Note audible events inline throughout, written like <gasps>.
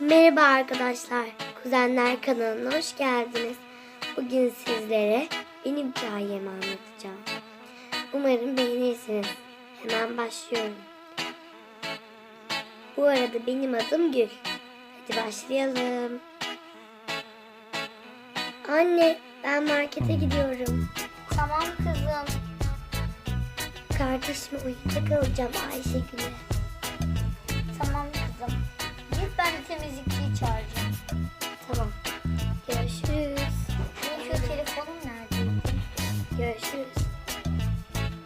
Merhaba arkadaşlar. Kuzenler kanalına hoş geldiniz. Bugün sizlere benim hikayemi anlatacağım. Umarım beğenirsiniz. Hemen başlıyorum. Bu arada benim adım Gül. Hadi başlayalım. Anne, ben markete gidiyorum. Tamam kızım. Kardeşime uyuyacak kalacağım Ayşegül'e. Temizlikçiyi çağıracağım. Tamam. Görüşürüz. Benim şu telefonum nerede? Görüşürüz.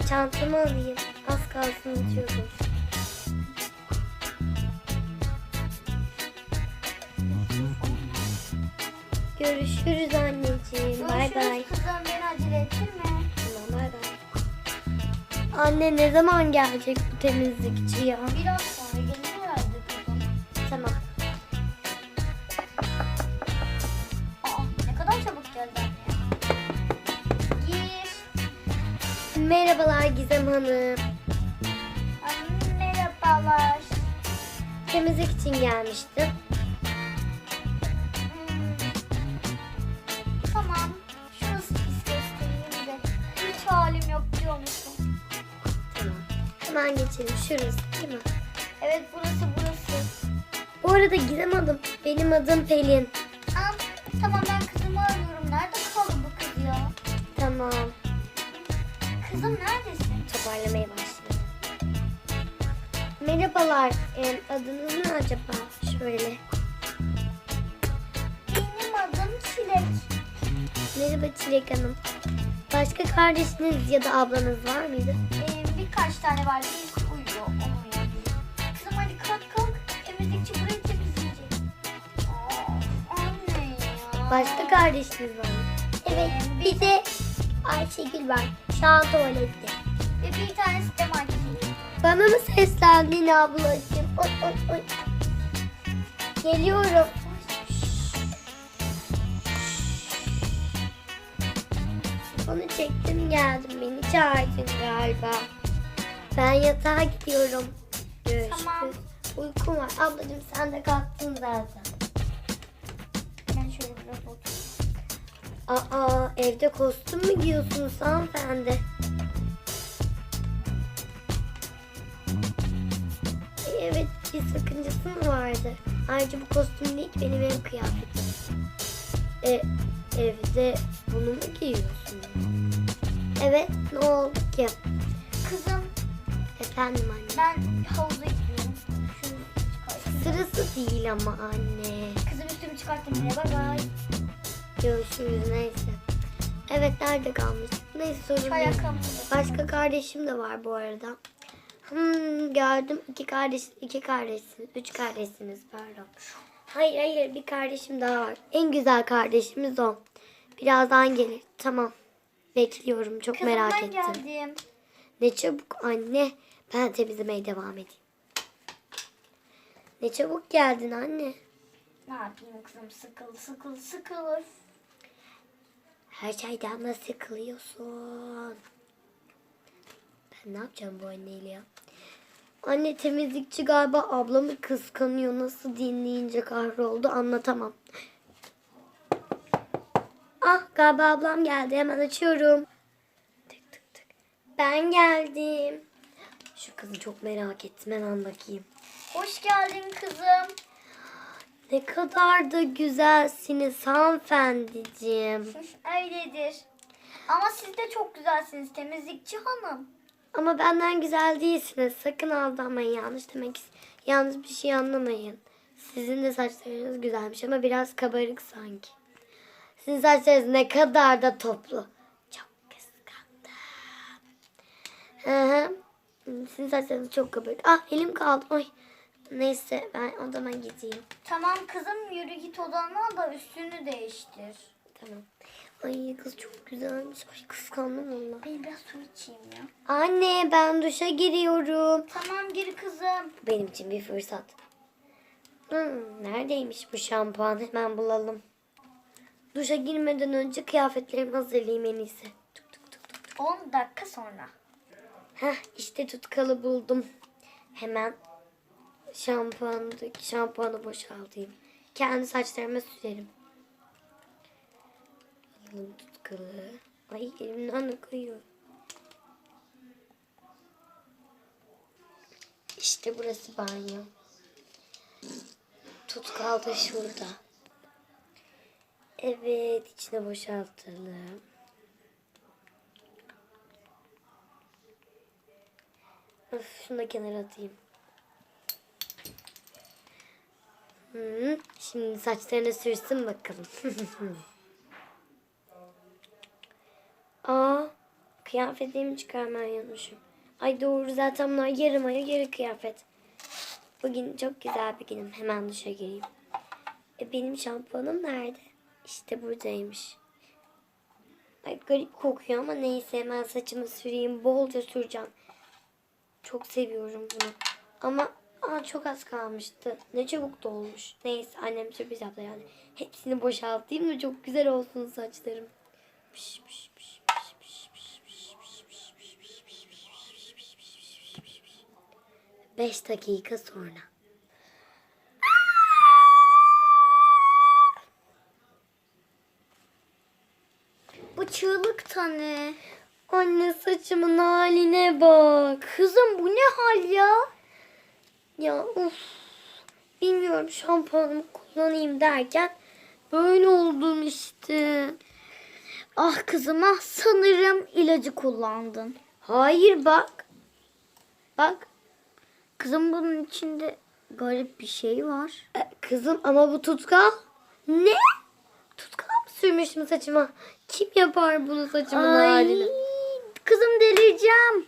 Çantamı alayım. Az kalsın unutuyordum. Görüşürüz anneciğim. Bay bay. Kızım beni acele ettirme. Tamam bay bay. Anne ne zaman gelecek bu temizlikçi ya? Biraz Merhabalar Gizem Hanım. Merhabalar. Temizlik için gelmiştim. Hmm. Tamam. Şurası pis göstereyim de. Hiç halim yok biliyor musun? Tamam. Hemen geçelim. Şurası değil mi? Evet burası burası. Bu arada Gizem Hanım. Benim adım Pelin. Aa, tamam ben kızımı arıyorum. Nerede kaldı bu kız ya? Tamam. Kızım neredesin? toparlamaya başladı. Merhabalar, em, adınız ne acaba? Şöyle. Benim adım Çilek. Merhaba Çilek Hanım. Başka kardeşiniz ya da ablanız var mıydı? Ee, birkaç tane var. Birisi uyuyor. Onu. Kızım hadi kalk kalk. Temizlikçi burayı temizleyecek. Aa, anne ya. Başka kardeşiniz var mı? Evet, bir de Ayşegül var. An tuvalette. Ve bir tanesi de markete Bana mı seslendin ablacığım? Oy oy oy. Geliyorum. Onu çektim geldim. Beni çağırdın galiba. Ben yatağa gidiyorum. Görüşürüz. Tamam. Uykum var. Ablacığım sen de kalktın zaten. Aa evde kostüm mü giyiyorsunuz hanımefendi? Evet bir sakıncası mı vardı? Ayrıca bu kostüm değil ki benim ev kıyafetim. E, evde bunu mu giyiyorsun? Evet ne oldu ki? Kızım Efendim anne. ben havuza gidiyorum. Şunu çıkartayım. Sırası değil ama anne. Kızım üstümü çıkarttım bile. Bay bay. Görüşürüz neyse. Evet nerede kalmış? Neyse sorun değil. Başka kardeşim de var bu arada. Hmm, gördüm. iki kardeş, iki kardeşsiniz. Üç kardeşsiniz pardon. Hayır hayır bir kardeşim daha var. En güzel kardeşimiz o. Birazdan gelir. Tamam. Bekliyorum. Çok Kızım merak ben ettim. geldim. Ne çabuk anne. Ben temizlemeye devam edeyim. Ne çabuk geldin anne. Ne yapayım kızım sıkıl sıkıl sıkıl. Her şeyden nasıl sıkılıyorsun? Ben ne yapacağım bu anneyle ya? Anne temizlikçi galiba ablamı kıskanıyor. Nasıl dinleyince kahroldu anlatamam. Ah galiba ablam geldi. Hemen açıyorum. Tık tık tık. Ben geldim. Şu kızı çok merak ettim. Hemen bakayım. Hoş geldin kızım. Ne kadar da güzelsiniz hanımefendiciğim. Öyledir. Ama siz de çok güzelsiniz temizlikçi hanım. Ama benden güzel değilsiniz. Sakın aldanmayın. Yanlış demek yanlış bir şey anlamayın. Sizin de saçlarınız güzelmiş ama biraz kabarık sanki. Sizin saçlarınız ne kadar da toplu. Çok kıskandım. Hı hı. Sizin saçlarınız çok kabarık. Ah elim kaldı. Oy. Neyse ben odama gideyim. Tamam kızım yürü git odana da üstünü değiştir. Tamam. Ay kız çok güzelmiş. Ay kıskandım valla. Ben biraz su içeyim ya. Anne ben duşa giriyorum. Tamam gir kızım. Benim için bir fırsat. Hmm, neredeymiş bu şampuan? Hemen bulalım. Duşa girmeden önce kıyafetlerimi hazırlayayım en iyisi. Tuk tuk tuk tuk. 10 dakika sonra. Heh, işte tutkalı buldum. Hemen şampuandaki şampuanı boşaltayım. Kendi saçlarıma sürerim. Alalım tutkalı. Ay elimden de kayıyor. İşte burası banyo. Tutkal da şurada. Evet içine boşaltalım. Öf, şunu da kenara atayım. Hı, şimdi saçlarını sürsün bakalım. <laughs> Aa, kıyafetimi çıkarmayı unutmuşum. Ay doğru zaten bunlar yarım aya yarı kıyafet. Bugün çok güzel bir günüm. Hemen duşa gireyim. E, benim şampuanım nerede? İşte buradaymış. Ay garip kokuyor ama neyse hemen saçımı süreyim. Bolca süreceğim. Çok seviyorum bunu. Ama ama çok az kalmıştı. Ne çabuk dolmuş. Neyse annem sürpriz yaptı yani. Hepsini boşaltayım da çok güzel olsun saçlarım. Piş piş piş. Beş dakika sonra. Bu çığlık tane. Anne saçımın haline bak. Kızım bu ne hal ya? Ya of. Bilmiyorum şampuanımı kullanayım derken böyle oldum işte. Ah kızım ah sanırım ilacı kullandın. Hayır bak. Bak. Kızım bunun içinde garip bir şey var. E, kızım ama bu tutkal. Ne? Tutkal mı sürmüşüm saçıma? Kim yapar bunu saçımın Ay, haline? kızım delireceğim.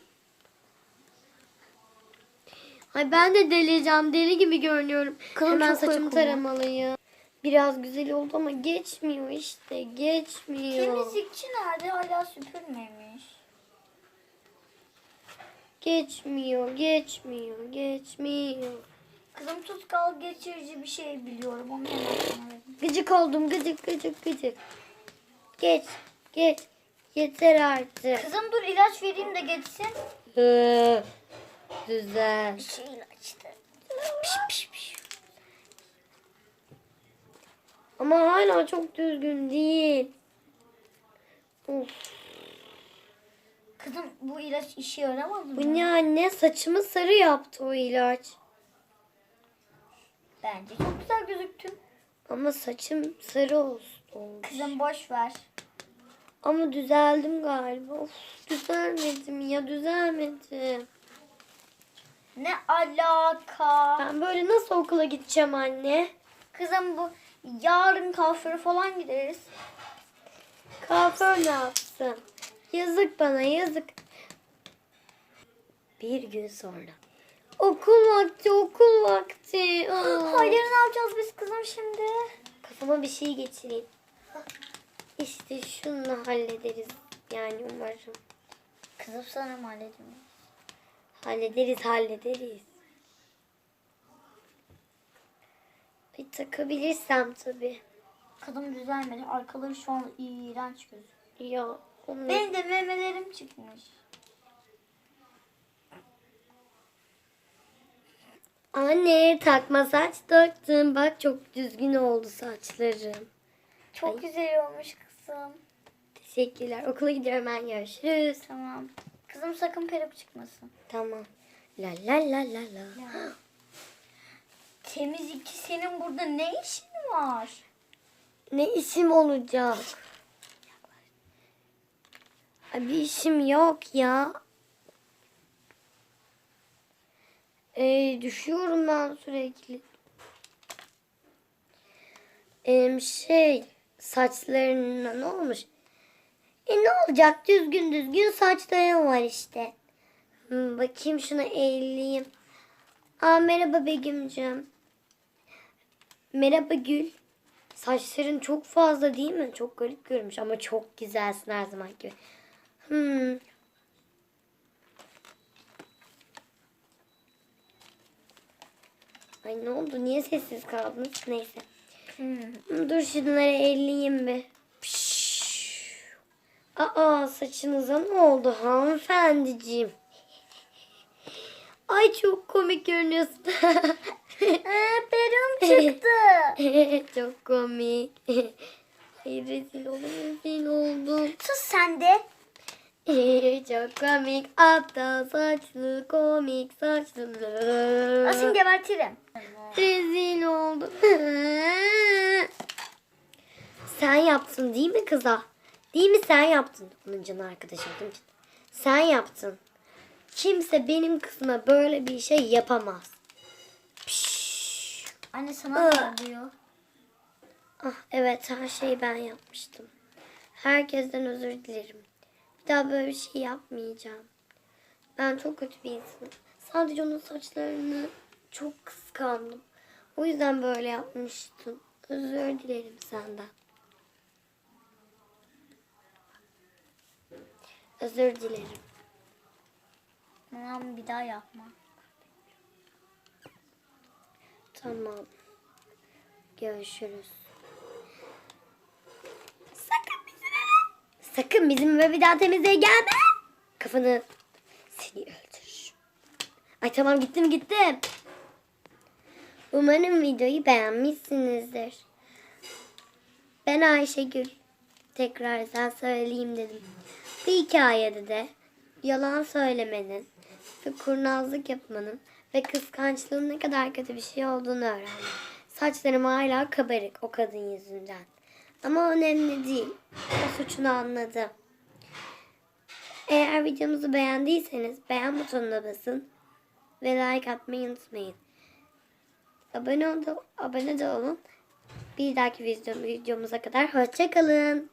Ay ben de delireceğim. Deli gibi görünüyorum. Kızım Hemen saçımı taramalıyım. Biraz güzel oldu ama geçmiyor işte. Geçmiyor. Temizlikçi nerede? Hala süpürmemiş. Geçmiyor, geçmiyor, geçmiyor. Kızım tutkal geçirici bir şey biliyorum. Onu hemen. Gıcık oldum, gıcık, gıcık, gıcık. Geç, geç. Yeter artık. Kızım dur ilaç vereyim de geçsin. Hı, Güzel. Şey ilaçtı. Ama hala çok düzgün değil. Of, Kızım bu ilaç işe yaramaz mı? bu ne anne? Saçımı sarı yaptı o ilaç. Bence çok güzel gözüktün. Ama saçım sarı olsun. olmuş. Kızım boş ver. Ama düzeldim galiba. Of, düzelmedim ya, düzelmedim. Ne alaka? Ben böyle nasıl okula gideceğim anne? Kızım bu yarın kafere falan gideriz. Kuaför ne yapsın? Yazık bana yazık. Bir gün sonra. Okul vakti okul vakti. <gasps> Aa. Hayır ne yapacağız biz kızım şimdi? Kafama bir şey geçireyim. İşte şunu hallederiz. Yani umarım. Kızım sana mı halledeyim? Hallederiz hallederiz. Bir takabilirsem tabii. Kızım düzelmedi. Arkaları şu an iğrenç gözüküyor. Ya onu... Benim de memelerim çıkmış. Anne takma saç taktım. Bak çok düzgün oldu saçlarım. Çok Ay. güzel olmuş kızım. Teşekkürler. Okula gidiyorum ben. Görüşürüz. Tamam. Kızım sakın peruk çıkmasın. Tamam. La la la la la. Temizlikçi senin burada ne işin var? Ne işim olacak? Ay, bir işim yok ya. Ee, düşüyorum ben sürekli. Ee, şey saçlarına ne olmuş? E ne olacak düzgün düzgün saçlarım var işte. Hmm, bakayım şuna eğileyim. Aa merhaba Begüm'cüğüm. Merhaba Gül. Saçların çok fazla değil mi? Çok garip görünmüş ama çok güzelsin her zaman gibi. Hmm. Ay ne oldu? Niye sessiz kaldınız? Neyse. Hmm, Dur şunları elleyeyim bir. Aa saçınıza ne oldu hanımefendiciğim? Ay çok komik görünüyorsun. <laughs> Ee, perum çıktı. <laughs> çok komik. Ay rezil oldum rezil oldum. Sus sen de. <laughs> çok komik. Aptal saçlı komik saçlı. Asın gebertirim. Rezil oldum. sen yaptın değil mi kıza? Değil mi sen yaptın? Onun canı arkadaşı olduğum için. Sen yaptın. Kimse benim kızıma böyle bir şey yapamaz. Piş. Anne sana ne oluyor? Ah evet her şeyi ben yapmıştım. Herkesten özür dilerim. Bir daha böyle bir şey yapmayacağım. Ben çok kötü bir insanım. Sadece onun saçlarını çok kıskandım. O yüzden böyle yapmıştım. Özür dilerim senden. Özür dilerim. Tamam bir daha yapma. Tamam. Görüşürüz. Sakın bizim eve. Sakın bizim eve bir daha temizliğe gelme. Kafanı seni öldürür. Ay tamam gittim gittim. Umarım videoyu beğenmişsinizdir. Ben Ayşegül. Tekrar sen söyleyeyim dedim. Bir hikayede de yalan söylemenin ve kurnazlık yapmanın ve kıskançlığın ne kadar kötü bir şey olduğunu öğrendim. Saçlarım hala kabarık o kadın yüzünden. Ama önemli değil. O suçunu anladı. Eğer videomuzu beğendiyseniz beğen butonuna basın ve like atmayı unutmayın. Abone, ol, abone de olun. Bir dahaki video, videomuza kadar hoşçakalın.